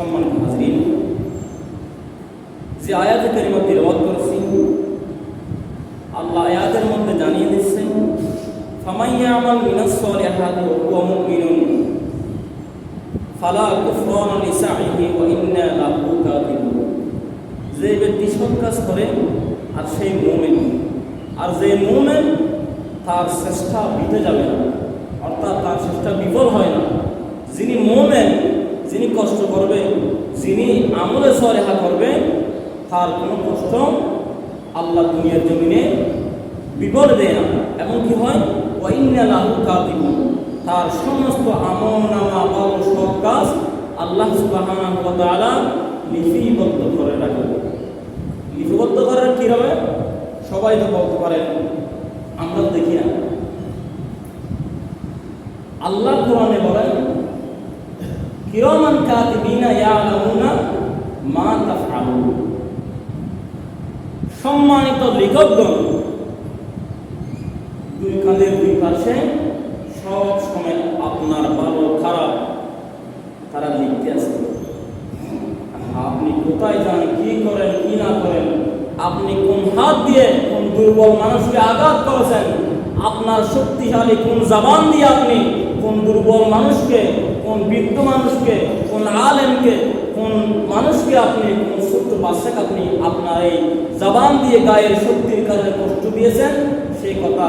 সম্মানিত হাজরিন যে আয়াতে কারিমা তিলাওয়াত করেছি, আল্লাহ আয়াতের মধ্যে জানিয়ে দিচ্ছেন ফামাইয়া আমাল মিনাস সালিহাতি ওয়া মুমিনুন, ফালা কুফরান লিসাইহি ওয়া ইন্না লাহু কাতিবুন যে ব্যক্তি সৎ কাজ করে, আর সেই মুমিন। আর যে মুমিন, তার চেষ্টা বিতে যাবে না, অর্থাৎ তার চেষ্টা বিফল হয় না। যিনি মোমেন যিনি কষ্ট করবে, যিনি আমলে সরেহা করবে, তার কোনো কষ্ট আল্লাহ দুনিয়ার জমিনে বিপদ দেয় না। এবং কি হয়? ওয়াইনালাহু কাতিবুন তার সমস্ত আমল নামা বল সব কাজ আল্লাহ সুবহানাহু ওয়া তাআলা লিপিবদ্ধ করে রাখে লিপিবদ্ধ করার কি হবে? সবাই তো বলতে পারেন আমরা দেখি না। আল্লাহ কোরআনে বলেন কিরমান কাতিবিনা ইয়ালামুনা মা তাফআলুন। সম্মানিত লেখকগণ, দুই কাঁধের দুই পাশে সব সময় আপনার ভালো খারাপ তারা লিখতে আছে। আপনি কোথায় যান, কি করেন, কি না করেন, আপনি কোন হাত দিয়ে কোন দুর্বল মানুষকে আঘাত করেছেন, আপনার শক্তিশালী কোন জবান দিয়ে আপনি কোন দুর্বল মানুষকে কোন বৃদ্ধ মানুষকে, কোন আলেমকে, কোন মানুষকে আপনি, কোন ছোট্ট বাচ্চাকে আপনি আপনার এই জবান দিয়ে গায়ের শক্তির কারণে কষ্ট দিয়েছেন সেই কথা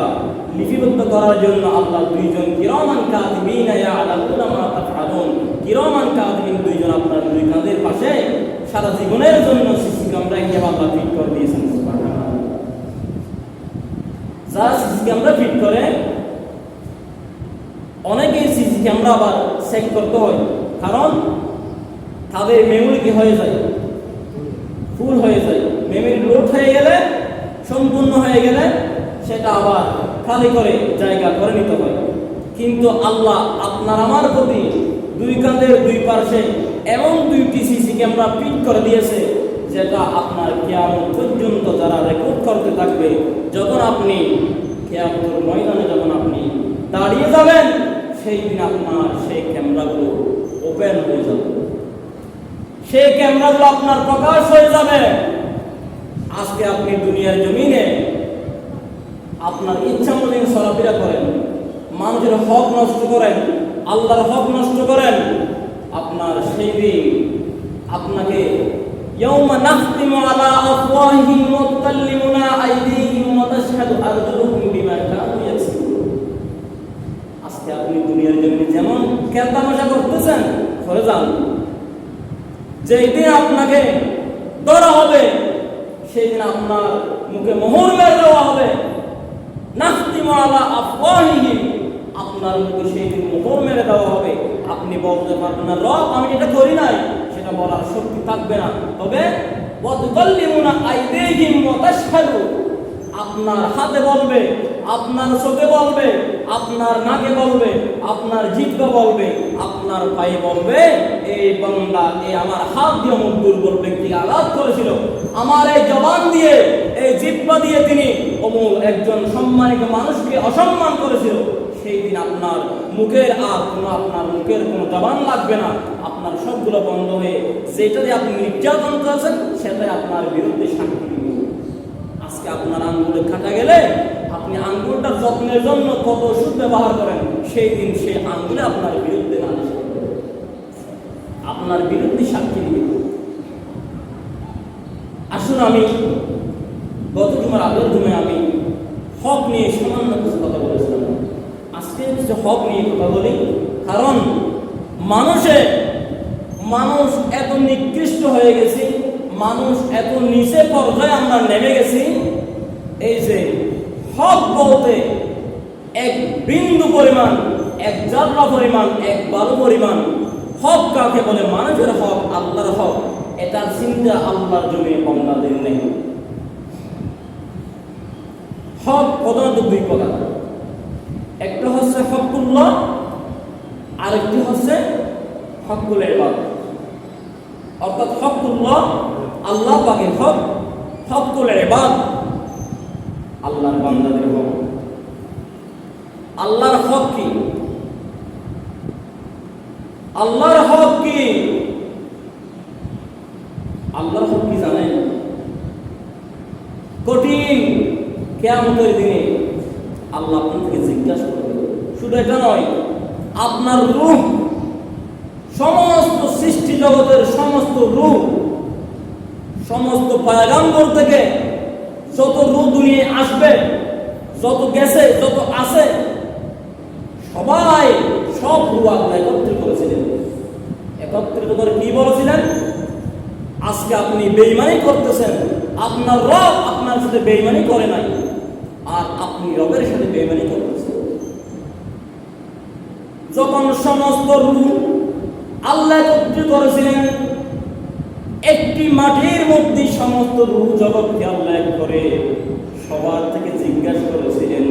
লিপিবদ্ধ করার জন্য আল্লাহ দুইজন কিরমান তাফআলুন কিরমান কাদিবিন দুইজন আপনার দুই কাঁধের পাশে সারা জীবনের জন্য সিসি ক্যামেরা হিসেবে আল্লাহ ফিট করে দিয়েছেন। যারা সিসি ক্যামেরা ফিট করে, অনেকেই সিসি ক্যামেরা আবার চেক করতে হয়। কারণ তাদের মেমোরি কি হয়ে যায়? ফুল হয়ে যায়। মেমোরি লোড হয়ে গেলে, সম্পূর্ণ হয়ে গেলে সেটা আবার খালি করে জায়গা করে নিতে হয়। কিন্তু আল্লাহ আপনার আমার প্রতি দুই কাঁধের দুই পার্শ্বে এমন দুইটি সিসি ক্যামেরা ফিট করে দিয়েছে, যেটা আপনার কেয়ামত পর্যন্ত যারা রেকর্ড করতে থাকবে, যখন আপনি কেয়ামতের ময়দানে যখন আপনি দাঁড়িয়ে যাবেন সেই দিন আপনার সেই ক্যামেরাগুলো ওপেন হয়ে যাবে। সেই ক্যামেরাগুলো আপনার প্রকাশ হয়ে যাবে। আজকে আপনি দুনিয়ার জমিনে আপনার ইচ্ছা মতো চলাফেরা করেন, মানুষের হক নষ্ট করেন, আল্লাহর হক নষ্ট করেন, আপনার সেই দিন আপনাকে নাখতিমু আলা আফওয়াহিহিম ওয়া তুকাল্লিমুনা আইদিহিম ওয়া তাশহাদু আরজুলুহুম বিমা কানু ইয়াকসিবুন আপনি দুনিয়ার জন্য যেমন খেলতামাশা করতেছেন করে যান। যেই দিন আপনাকে ধরা হবে, সেই দিন আপনার মুখে মোহর মেরে দেওয়া হবে। নাস্তিমু আলা আফওয়াহিহিম আপনার মুখে সেই দিন মোহর মেরে দেওয়া হবে। আপনি বলতে পারবেন না, রব, আমি এটা করি নাই, সেটা বলার শক্তি থাকবে না। তবে ওয়াতুকাল্লিমুনা আইদিহিম ওয়া তাশহাদু, আপনার হাতে বলবে আপনার চোখে বলবে, আপনার নাকে বলবে, আপনার জিভে বলবে, আপনার পায়ে বলবে, এই বান্দা এই আমার হাত দিয়ে অমুক দুর্বল ব্যক্তিকে আঘাত করেছিল। আমার এই জবান দিয়ে, এই জিব্বা দিয়ে তিনি অমুক একজন সম্মানিত মানুষকে অসম্মান করেছিল। সেই দিন আপনার মুখের আর কোনো আপনার মুখের কোনো জবান লাগবে না। আপনার সবগুলো বন্ধ হয়ে যেটা দিয়ে আপনি নির্যাতন করেছেন, সেটাই আপনার বিরুদ্ধে সাক্ষী আজকে আপনার আঙ্গুলে কাটা গেলে আপনি আঙ্গুলটার যত্নের জন্য কত ওষুধ ব্যবহার করেন, সেই দিন সেই আঙ্গুলে আপনার বিরুদ্ধে নালিশ আপনার বিরুদ্ধে সাক্ষী দিবে আসুন আমি, গত জুমার আগের জুমে আমি হক নিয়ে সামান্য কিছু কথা বলেছিলাম। আজকে কিছু হক নিয়ে কথা বলি, কারণ মানুষে, মানুষ এত নিকৃষ্ট হয়ে গেছে, মানুষ এত নিচে পর্যায়ে আমরা নেমে গেছি, এই যে হক বলতে এক বিন্দু পরিমাণ, এক জাররা পরিমাণ, এক বারো পরিমাণ, হক কাকে বলে? মানুষের হক, আল্লাহর হক। এটার চিন্তা আল্লাহর জমি বন্ধাদের নেই। হক প্রধানত দুই প্রকার। একটা হচ্ছে হকুল্লাহ, আরেকটি হচ্ছে হকুল এবাদ অর্থাৎ হকুল্লাহ, আল্লাহ পাকের হক, হকুল এবাদ আল্লাহর বান্দাদের হক। আল্লাহর হক কি? আল্লাহর হক কি? আল্লাহর হক কি জানেন? কঠিন কেয়ামতের দিনে আল্লাহ আপনাকে জিজ্ঞাসা করবে শুধু এটা নয়, আপনার রূপ সমস্ত সৃষ্টি জগতের সমস্ত রূপ সমস্ত পায়গাম্বর থেকে যত রূপ দুনিয়ে আসবে, যত গেছে, যত আছে, সবাই সব আল্লাহ একত্রিত করেছিলেন। একত্রিত করে কি বলেছিলেন? আজকে আপনি বেইমানি করতেছেন, আপনার রব আপনার সাথে বেইমানি করে নাই, আর আপনি রবের সাথে বেইমানি করতেছেন। যখন সমস্ত রূপ আল্লাহ একত্রিত করেছিলেন একটি মাঠের মধ্যে সমস্ত রূপ জগৎকে আল্লাহ করে সবার থেকে জিজ্ঞাসা করেছিলেন,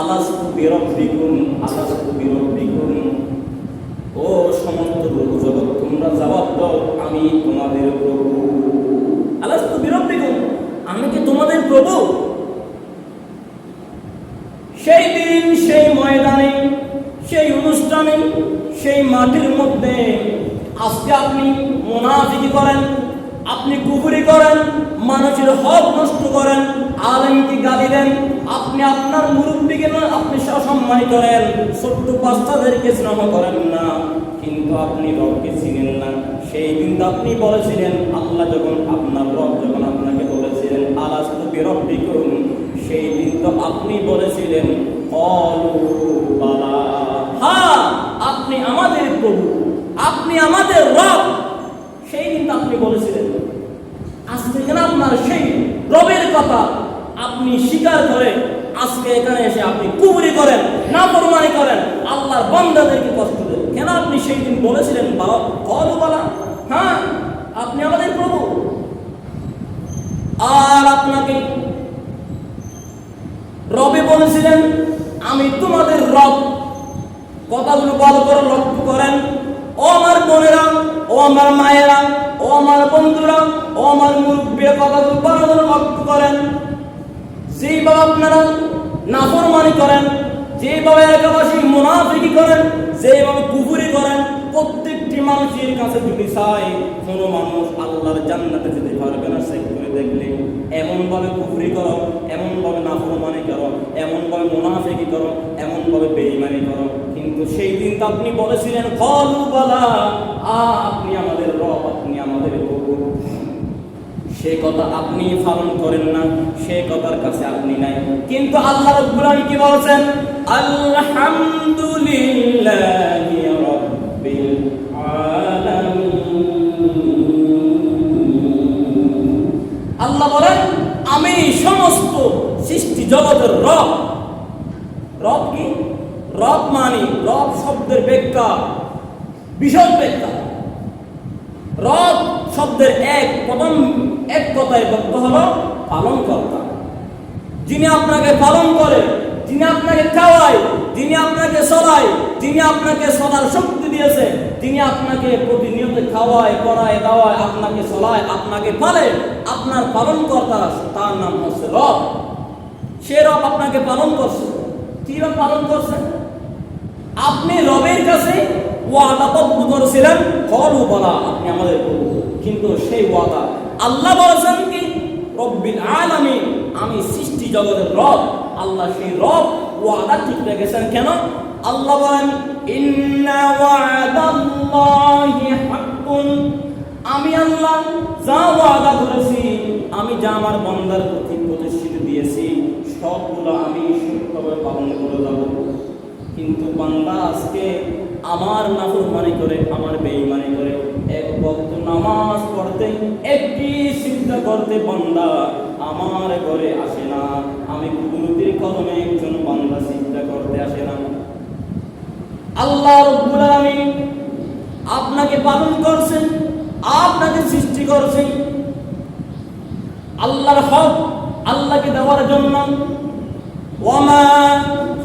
আলাস্তু বিরব্বিকুম আলাস্তু বিরব্বিকুম? ও সমস্ত রূপ জগৎ তোমরা জবাব দাও, আমি তোমাদের প্রভু। আলাস্তু বিরব্বিকুম, আমি কি তোমাদের প্রভু? সেই দিন, সেই ময়দানে, সেই অনুষ্ঠানে, সেই মাটির মধ্যে আজকে আপনি মোনাফিকি করেন, আপনি কুকুরি করেন, মানুষের হক নষ্ট করেন আলেমকে গালি দেন, আপনি আপনার মুরব্বীকে না আপনি অসম্মান করেন ছোট্ট বাচ্চাদেরকে স্নেহ করেন না, কিন্তু আপনি রবকে চিনেন না। সেই দিন তো আপনি বলেছিলেন, আল্লাহ যখন আপনার রব যখন আপনাকে বলেছিলেন আলাস তো আলাস্তু বিরব্বিকুম, সেই দিন তো আপনি বলেছিলেন অলু বালা। হ্যাঁ আপনি আমাদের প্রভু আপনি আমাদের রব সেই দিন তো আপনি বলেছিলেন, আজকে কেন আপনার সেই রবের কথা আপনি স্বীকার করে আজকে এখানে এসে আপনি কুবরি করেন না প্রমাণি করেন, আল্লাহর বন্দাদেরকে কষ্ট দেন। কেন আপনি সেই দিন বলেছিলেন, বাবা বলা? হ্যাঁ আপনি আমাদের প্রভু। আর আপনাকে রবে বলেছিলেন, আমি তোমাদের রব। কথাগুলো ভালো করে লক্ষ্য করেন। ও আমার বোনেরা, ও আমার মায়েরা ও আমার বন্ধুরা, ও আমার মুরব্বীর করেন। যেইভাবে আপনারা নাফরমানি করেন যেভাবে এলাকাবাসী মুনাফিকি করেন যেভাবে কুফুরি করেন, প্রত্যেকটি মানুষের কাছে যদি চাই, কোনো মানুষ আল্লাহর জান্নাতে যেতে পারবে না, সে করে দেখলে এমন ভাবে কুফরি করো এমন ভাবে নাফরমানি করো এমন ভাবে মুনাফিকি করো এমন ভাবে বেঈমানি করো। কিন্তু সেই দিন তো আপনি বলেছিলেন, কলু বলা আ আপনি আমাদের রব, আপনি আমাদের সে কথা আপনি পালন করেন না, সে কথার কাছে আপনি নাই। কিন্তু আল্লাহ রাব্বুল কি বলেছেন? আলহামদুলিল্লাহি আল্লাহ বলেন, আমি সমস্ত সৃষ্টি জগতের রব। রব কি? রব মানি রব শব্দের ব্যাখ্যা বিশদ ব্যাখ্যা। রব শব্দের এক, প্রথম এক কথায় বক্ত হলো পালন কর্তা যিনি আপনাকে পালন করে, যিনি আপনাকে খাওয়ায়, যিনি আপনাকে চলায় যিনি আপনাকে চলার শক্তি দিয়েছে তিনি আপনাকে প্রতিনিয়ত খাওয়ায়, করায়, দাওয়ায়, আপনাকে চলায় আপনাকে পালে, আপনার পালন কর্তা তার নাম হচ্ছে রব। সে রব আপনাকে পালন করছে। কীভাবে পালন করছে? আপনি রবের কাছে ওয়াদাবদ্ধ করেছিলেন, কলু বলা আপনি আমাদের প্রভু কিন্তু সেই ওয়াদা আল্লাহ বলেছেন কি? রব্বিল আলামিন, আমি সৃষ্টি জগতের রব। আল্লাহ সেই রব ওয়াদা ঠিক রেখেছেন কেন? আল্লাহ বলেন, ইন্না ওয়াদাল্লাহি হাক্কুন। আমি আল্লাহ যা ওয়াদা করেছি, আমি যা আমার বান্দার প্রতি প্রতিশ্রুতি দিয়েছি, সবগুলো আমি সত্যভাবে পালন করে যাব। কিন্তু বান্দা আজকে আমার নাফরমানি করে, আমার বেঈমানি করে। এক বক্ত নামাজ পড়তে, একটি সিদ্ধা করতে বান্দা আমার ঘরে আসে না। আমি কুদরতির কদমে একজন বান্দা সিদ্ধা করতে আসে না। আল্লাহ রব্বুল আলামিন আপনাকে পালন করছেন, আপনাকে সৃষ্টি করছেন। আল্লাহর হক আল্লাহকে দেওয়ার জন্য। ওয়ামা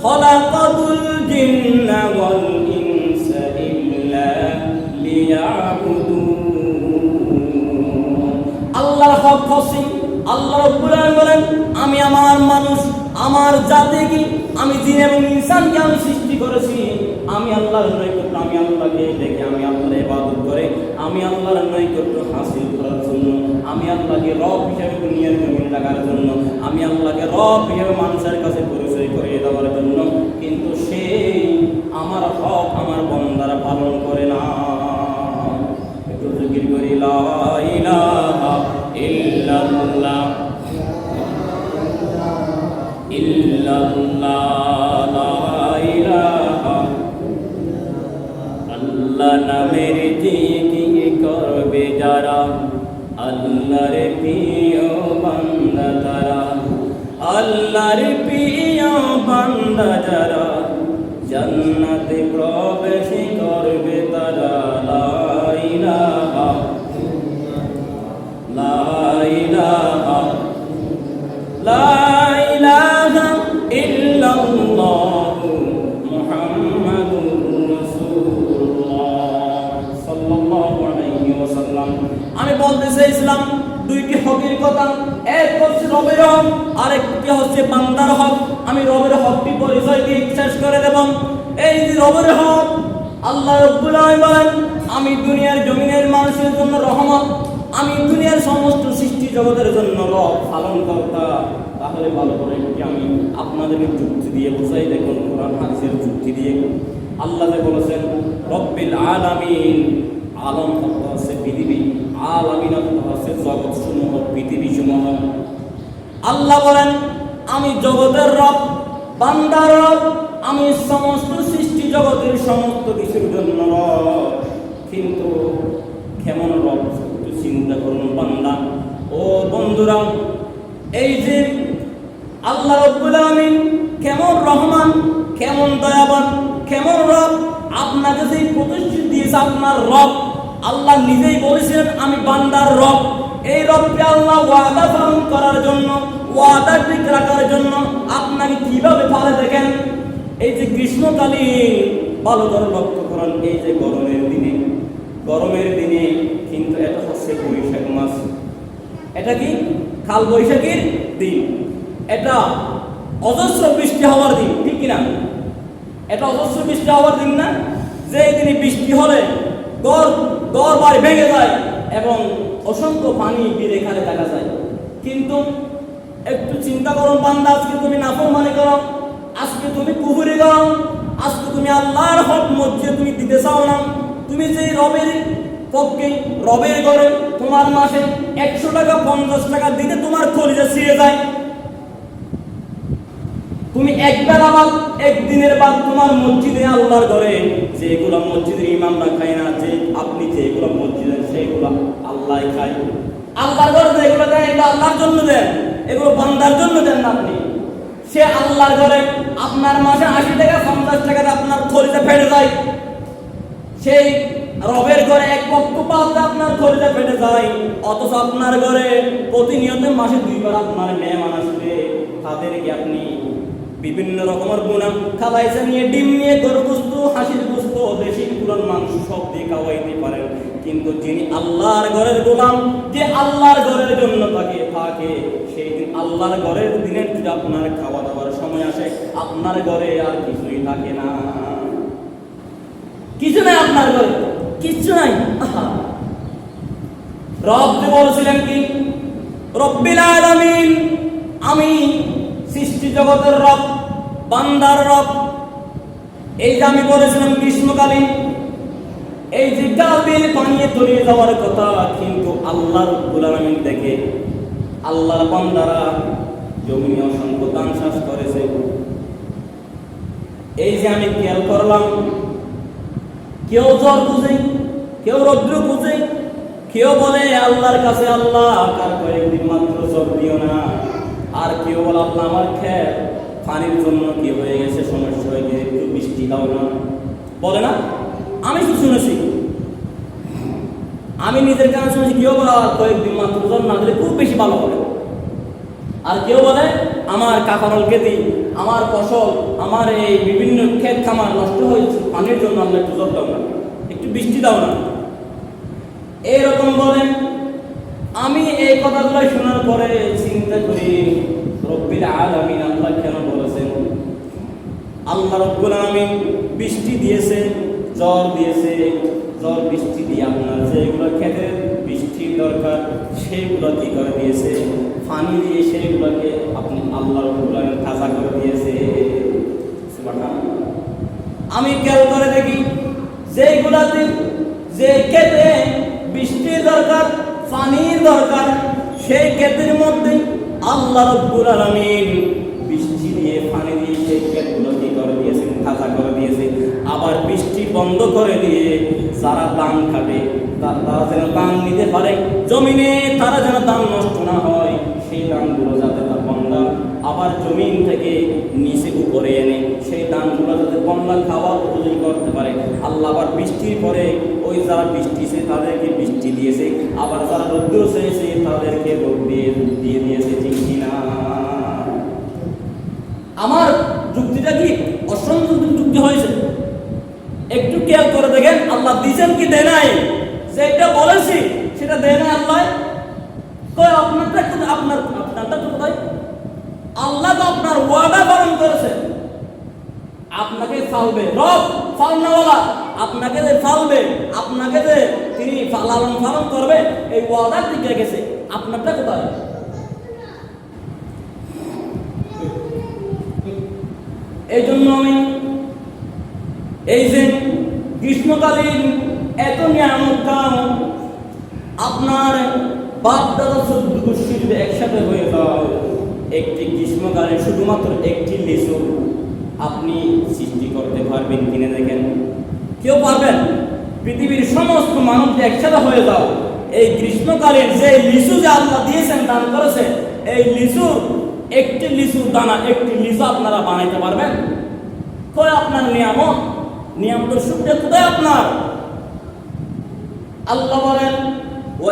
খলাকাতুল জিন্না ওয়াল ইনসা ইল্লা লিয়াবুদুন আল্লাহর হক হসি আল্লাহ রব্বুল বলেন, আমি আমার মানুষ, আমার জাতিকে, আমি জিন এবং ইনসানকে আমি সৃষ্টি করেছি। আমি আল্লাহর নৈকট্য, আমি আল্লাহকে দেখে, আমি আল্লাহর ইবাদত করে, আমি আল্লাহর নৈকট্য হাসিল জন্য, আমি আল্লাহকে রব হিসেবে দুনিয়ার জমিনে রাখার জন্য, আমি আল্লাহকে রব হিসাবে মানুষের কাছে পরিচয় করিয়ে দেওয়ার জন্য, কিন্তু সে আমার হক আমার বন্দারা পালন করে না। একটু আল্লাহ নামের জিকির করবে যারা আল্লাহর প্রিয় বান্দা তারা আল্লাহর প্রিয় বান্দা যারা, জান্নাতে প্রবেশ করবে তারা, লা ইলাহা লা ইলাহা লা ইলাহা ইল্লাল্লাহু মুহাম্মাদুর রাসূলুল্লাহ সাল্লাল্লাহু আমি বলতে চাইছিলাম হকের কথা। এক হচ্ছে রবের হক আরেকটি হচ্ছে বান্দার হক। আমি রবের হকটি পরিচয় দিয়ে শেষ করে দেব। এই যে রবের হক, আল্লাহ রব্বুল বলেন আমি দুনিয়ার জমিনের মানুষের জন্য রহমত। আমি দুনিয়ার সমস্ত সৃষ্টি জগতের জন্য রব পালন কর্তা তাহলে ভালো করে একটি আমি আপনাদেরকে যুক্তি দিয়ে বোঝাই। দেখুন, কোরআন, হাদিসের যুক্তি দিয়ে। আল্লাহ বলেছেন, রব্বিল আলামিন আলম আছে পৃথিবী। আলামিন আছে জগৎ সমূহ, পৃথিবী সমূহ। আল্লাহ বলেন, আমি জগতের রব, বান্দার রব, আমি সমস্ত সৃষ্টি জগতের সমস্ত কিছুর জন্য রব। কিন্তু কেমন রব, একটু চিন্তা করুন বান্দা। ও বন্ধুরা, এই যে আল্লাহ রব্বুল আলামিন কেমন রহমান, কেমন দয়াবান, কেমন রব, আপনাকে যেই প্রতিষ্ঠিত দিয়েছে আপনার রব আল্লাহ নিজেই বলেছিলেন, আমি বান্দার রব। এই রবকে আল্লাহ ওয়াদা পালন করার জন্য, ওয়াদা ঠিক রাখার জন্য আপনাকে কীভাবে পালে দেখেন? এই যে গ্রীষ্মকালীন, ভালো করে লক্ষ্য করেন, এই যে গরমের দিনে। গরমের দিনে কিন্তু এটা হচ্ছে বৈশাখ মাস। এটা কি? কাল বৈশাখীর দিন। এটা অজস্র বৃষ্টি হওয়ার দিন, ঠিক কিনা? এটা অজস্র বৃষ্টি হওয়ার দিন না? যে দিনে বৃষ্টি হলে গড় বাড়ি ভেঙে যায় এবং অসংখ্য পানি বেড়ে এখানে দেখা যায়। কিন্তু একটু চিন্তা করো বান্দা, আজকে তুমি নাফর মানে করো, আজকে তুমি কুহুরি করো, আজকে তুমি আল্লাহর হক মসজিদে তুমি দিতে চাও না, তুমি যে রবের পক্ষে, রবের ঘরে তোমার মাসে একশো টাকা, পঞ্চাশ টাকা দিতে তোমার খরিজে ছিঁড়ে যায়। তুমি একবেলা বাদ, একদিনের বাদ তোমার মসজিদে আল্লাহর ঘরে। যেগুলো মসজিদের ইমামরা খায় না, যে আপনি যেগুলো মসজিদে সেগুলো আল্লাহ খায়। আল্লাহর ঘরে যেগুলো দেন এগুলো আল্লাহর জন্য দেন এগুলো বান্দার জন্য দেন না আপনি। সে আল্লাহর ঘরে আপনার মাসে আশি টাকা, পঞ্চাশ টাকাতে আপনার খরিজে ফেটে যায়। সেই রবের ঘরে এক পক্ষ পাতে আপনার খরিজে ফেটে যায়। অথচ আপনার ঘরে প্রতিনিয়ত মাসে দুইবার আপনার মেহমান আসবে। তাদেরকে আপনি বিভিন্ন রকমের গুণা। খাওয়াইছে নিয়ে, ডিম নিয়ে গরু গুস্ত, হাসির গুস্ত, দেশি গুলার মাংস সব দিয়ে খাওয়াইতে পারেন। কিন্তু যিনি আল্লাহর ঘরের গোলাম, যে আল্লাহর ঘরের জন্য তাকে থাকে, সেই দিন আল্লাহর ঘরের দিনের যদি আপনার খাওয়া দাওয়ার সময় আসে, আপনার ঘরে আর কিছুই থাকে না। কিছু নাই আপনার ঘরে, কিচ্ছু নাই। রব বলছিলেন কি? রব্বিল আলামিন, আমি সৃষ্টি জগতের রব, বান্দার রব। এই যে আমি বলেছিলাম গ্রীষ্মকালীন এই যে কাবিল পানিয়ে তলিয়ে যাওয়ার কথা, কিন্তু আল্লাহ রব্বুল আলামিন দেখে আল্লাহর বান্দারা জমিনে অসংখ্য দান শ্বাস করেছে। এই যে আমি খেয়াল করলাম, কেউ জ্বর বুঝে, কেউ রৌদ্র বুঝে, কেউ বলে, আল্লাহর কাছে আল্লাহ, কার কয়েকদিন মাত্র জ্বর দিও না। আর কেউ বলে, আল্লাহ, আমার খেত পানির জন্য কি হয়ে গেছে? সমস্যা হয়ে গেছে, একটু বৃষ্টি দাও না। বলে না? আমি তো শুনেছি। আমি নিজের কানে শুনেছি, কেউ বলে কয়েকদিন মাত্র জ্বর না দিলে খুব বেশি ভালো হবে। আর কেউ বলে, আমার কাকারল খেতি আমার ফসল, আমার এই বিভিন্ন ক্ষেত খামার নষ্ট হয়েছে, পানির জন্য আমরা একটু জল দাও না, একটু বৃষ্টি দাও না। এইরকম বলেন আমি এই কথাগুলো শোনার পরে চিন্তা করি, রব্বিল আলামিন আল্লাহ কেন বলেছেন? আল্লাহ রব্বুল আলামিন বৃষ্টি দিয়েছে, জ্বর দিয়েছে জল বৃষ্টি দিয়ে আপনার যেগুলো খেতে বৃষ্টির দরকার, সেগুলো কি করে দিয়েছে? পানি দিয়ে সেইগুলোকে আপনি আল্লাহ রব্বুল তাজা করে দিয়েছে। আমি খেয়াল করে দেখি যেগুলাতে যে খেতে বৃষ্টির দরকার পানির দরকার, সেই ক্ষেতের মধ্যে আল্লাহ রব্বুল আলামিন বৃষ্টি দিয়ে পানি দিয়ে সেই ক্ষেতগুলো কি করে দিয়েছে তাজা করে দিয়েছে। আবার বৃষ্টি বন্ধ করে দিয়ে যারা দান কাটে তারা যেন দাম নিতে পারে। জমিনে তারা যেন দান নষ্ট না হয়, সেই দানগুলো যাতে তার আবার জমিন থেকে নিচে উপরে এনে সেই দানগুলো যাতে বন্যা খাওয়ার উপযোগী করতে পারে। আল্লাহ আবার বৃষ্টির পরে ওই যারা বৃষ্টি সে তাদেরকে বৃষ্টি দিয়েছে, আবার যারা রৌদ্র চেয়েছে তাদেরকে দিয়ে দিয়ে দিয়েছে, ঠিক কিনা আমার যুক্তিটা কি? অসংখ্য যুক্তি হয়েছে। একটু খেয়াল করে দেখেন, আল্লাহ দিয়েছেন কি, দেয় নাই? যেটা বলেছি, সেটা দেয় নাই আল্লাহ? আপনারটা আপনার আপনারটা তো কোথায়? আল্লাহ তো আপনার ওয়াদা পালন করেছেন। আপনাকে ফালবে। রব ফালনাওয়ালা, আপনাকে যে ফালবে, আপনাকে যে তিনি লালন পালন করবে, এই ওয়াদা টিকে গেছে। আপনারটা কোথায়? এই জন্য আমি এই যে গ্রীষ্মকালীন এত নিয়ামত কাম আপনার বাপ দাদা চোদ্দ গোষ্ঠী যদি একসাথে হয়ে যায় একটি গ্রীষ্মকালে শুধুমাত্র একটি লিচু আপনি সৃষ্টি করতে পারবেন কিনে দেখেন। কেউ পারবেন? পৃথিবীর সমস্ত মানুষ একসাথে হয়ে যাও। এই গ্রীষ্মকালের যে লিচু যে আপনারা দিয়েছেন, দান করেছে, এই লিচু একটি লিচুর দানা, একটি লিচু আপনারা বানাইতে পারবেন। কয় আপনার নিয়াম? নিয়াম তো শুক্রে কোথায় আপনার। আল্লাহ বলেন ও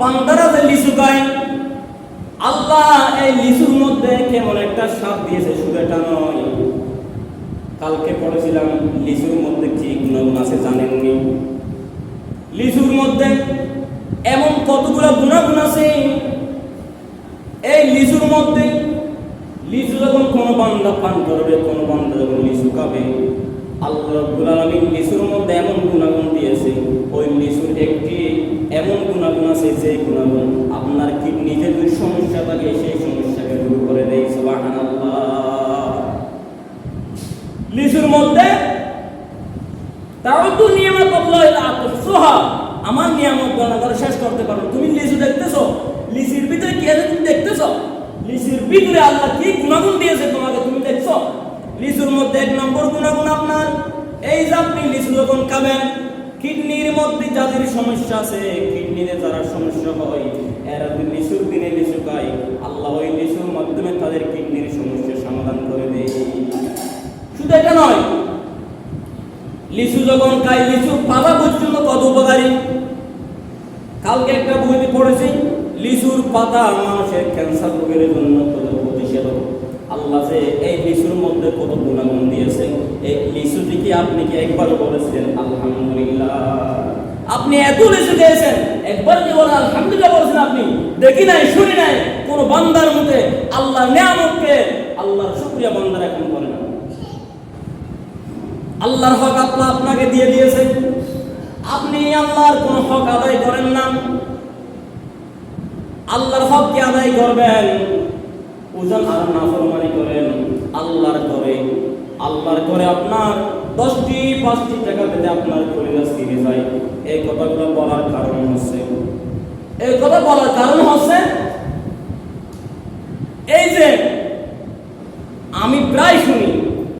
বান্দারা যে লিচু খায়, আল্লাহ এই লিচুর মধ্যে কেমন একটা স্বাদ দিয়েছে, শুধু এটা নয়। কালকে পড়েছিলাম, লিচুর মধ্যে কি গুণাগুণ আছে জানেননি লিচুর মধ্যে এমন কতগুলো গুণাগুণ আছে, এই লিচুর মধ্যে লিচু যখন কোনো বান্দা পান করবে, কোনো বান্দা যখন লিচু খাবে, আল্লাহ রব্বুল আলামিন লিচুর মধ্যে এমন গুণাগুণ দিয়েছে, ওই লিচুর একটি এমন গুণাগুণ আছে যে গুণাগুণ আপনার কিডনিতে যদি সমস্যা থাকে, সেই সমস্যাকে দূর করে দেয়, সুবহানাল্লাহ। লিচুর মধ্যে তাও তো নিয়ামত সোহা আমার নিয়ামত গণনা করে শেষ করতে পারো তুমি লিচু দেখতেছো? লিচির ভিতরে কি আছে তুমি দেখতেছো? লিচির ভিতরে আল্লাহ কি গুণাগুণ দিয়েছে তোমাকে তুমি দেখছ? লিচুর মধ্যে এক নম্বর গুণাগুণ আপনার, এই যে আপনি লিচু যখন খাবেন কিডনির মধ্যে যাদের সমস্যা আছে, কিডনিতে যারা সমস্যা হয়, এরা যদি লিচুর দিনে লিচু খায়। আল্লাহ ওই লিচুর মাধ্যমে তাদের কিডনির সমস্যার সমাধান করে দেয়। শুধু এটা নয়, লিচু যখন খাই লিচু পাতা পর্যন্ত কত উপকারী? কালকে একটা বইতে পড়েছি, লিচুর পাতা মানুষের ক্যান্সার রোগের জন্য প্রতিষেধক। আল্লাহ যে এই লিচুর মধ্যে কত গুণাগুণ দিয়েছে, এই লিচুটি কি আপনি কি একবার বলেছেন আলহামদুলিল্লাহ। আপনি এত লিচু খেয়েছেন একবার কি বলেন, আলহামদুলিল্লাহ বলেছেন আপনি? দেখি নাই, শুনি নাই, কোন বান্দার মধ্যে আল্লাহ নিয়ামতকে আল্লাহর শুক্রিয়া বান্দার এখন করে না। আল্লাহর হক আল্লাহ আপনাকে দিয়ে দিয়েছে। আপনি আল্লাহর কোন হক আদায় করেন না। আল্লাহর হক কি আদায় করবেন? ওজন আর নাফরমানি করেন আল্লাহর করে আল্লাহর করে আপনার দশটি, পাঁচটি টাকা পেতে আপনার পরিবার ফিরে যায়। এই কথাগুলো বলার কারণ হচ্ছে, এই কথা বলার কারণ হচ্ছে, এই যে আমি প্রায় শুনি